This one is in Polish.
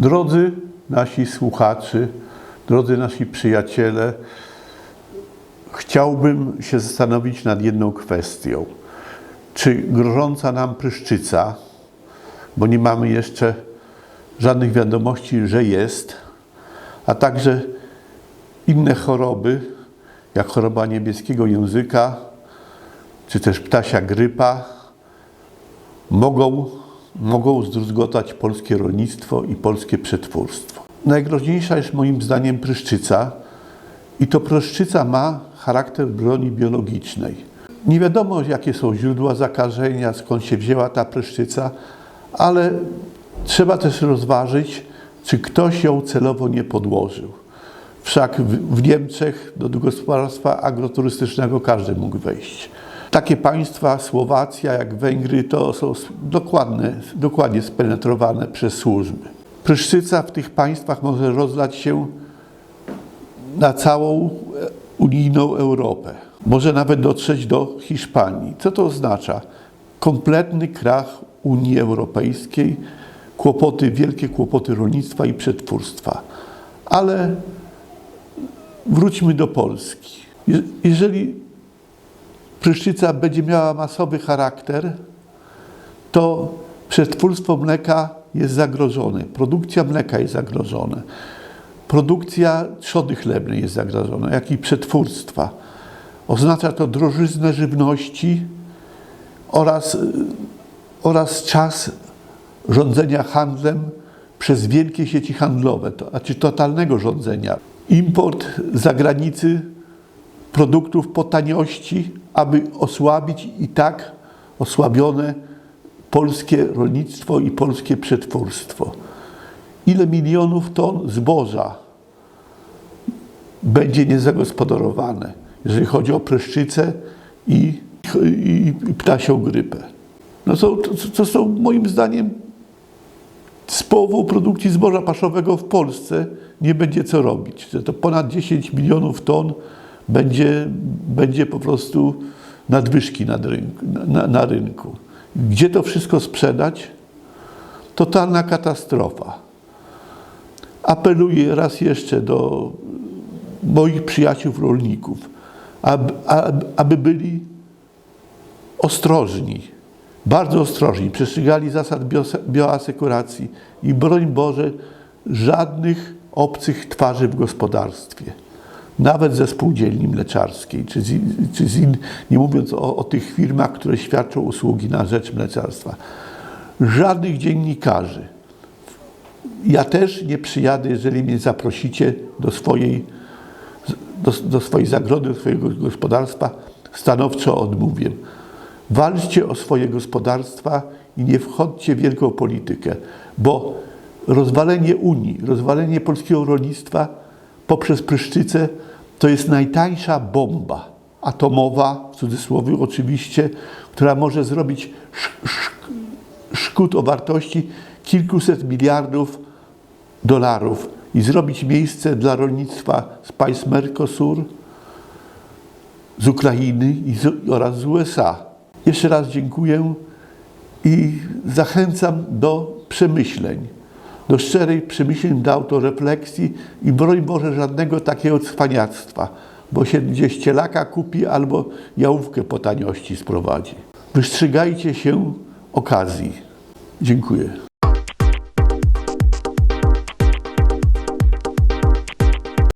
Drodzy nasi słuchacze, drodzy nasi przyjaciele, chciałbym się zastanowić nad jedną kwestią. Czy grożąca nam pryszczyca, bo nie mamy jeszcze żadnych wiadomości, że jest, a także inne choroby, jak choroba niebieskiego języka, czy też ptasia grypa, mogą, mogą zdruzgotać polskie rolnictwo i polskie przetwórstwo. Najgroźniejsza jest moim zdaniem pryszczyca i to pryszczyca ma charakter broni biologicznej. Nie wiadomo, jakie są źródła zakażenia, skąd się wzięła ta pryszczyca, ale trzeba też rozważyć, czy ktoś ją celowo nie podłożył. Wszak w, Niemczech do gospodarstwa agroturystycznego każdy mógł wejść. Takie państwa, Słowacja jak Węgry, to są dokładne, dokładnie spenetrowane przez służby. Pryszczyca w tych państwach może rozlać się na całą unijną Europę. Może nawet dotrzeć do Hiszpanii. Co to oznacza? Kompletny krach Unii Europejskiej, kłopoty, wielkie kłopoty rolnictwa i przetwórstwa. Ale wróćmy do Polski. Jeżeli pryszczyca będzie miała masowy charakter, to przetwórstwo mleka jest zagrożone, produkcja mleka jest zagrożona, produkcja trzody chlebnej jest zagrożona, jak i przetwórstwa. Oznacza to drożyznę żywności oraz, oraz czas rządzenia handlem przez wielkie sieci handlowe, to znaczy totalnego rządzenia. Import z zagranicy produktów po taniości, aby osłabić i tak osłabione polskie rolnictwo i polskie przetwórstwo. Ile milionów ton zboża będzie niezagospodarowane, jeżeli chodzi o pryszczycę i, i, i ptasią grypę. No to, to, to są moim zdaniem z produkcji zboża paszowego w Polsce nie będzie co robić. To ponad 10 milionów ton będzie, będzie po prostu nadwyżki nad rynku, na, na rynku. Gdzie to wszystko sprzedać? Totalna katastrofa. Apeluję raz jeszcze do moich przyjaciół rolników, aby, aby byli ostrożni, bardzo ostrożni, przestrzegali zasad bioasekuracji i broń Boże żadnych obcych twarzy w gospodarstwie nawet ze spółdzielni mleczarskiej, czy z, czy z in, nie mówiąc o, o tych firmach, które świadczą usługi na rzecz mleczarstwa. Żadnych dziennikarzy. Ja też nie przyjadę, jeżeli mnie zaprosicie do swojej, do, do swojej zagrody, do swojego gospodarstwa, stanowczo odmówię. Walczcie o swoje gospodarstwa i nie wchodźcie w wielką politykę, bo rozwalenie Unii, rozwalenie polskiego rolnictwa poprzez pryszczycę to jest najtańsza bomba atomowa, w cudzysłowie oczywiście, która może zrobić szkód o wartości kilkuset miliardów dolarów i zrobić miejsce dla rolnictwa z państw Mercosur, z Ukrainy oraz z USA. Jeszcze raz dziękuję i zachęcam do przemyśleń do szczerej przemyśleń, do autorefleksji i broń Boże żadnego takiego cwaniactwa, bo się gdzieś cielaka kupi albo jałówkę po taniości sprowadzi. Wystrzygajcie się okazji. Dziękuję.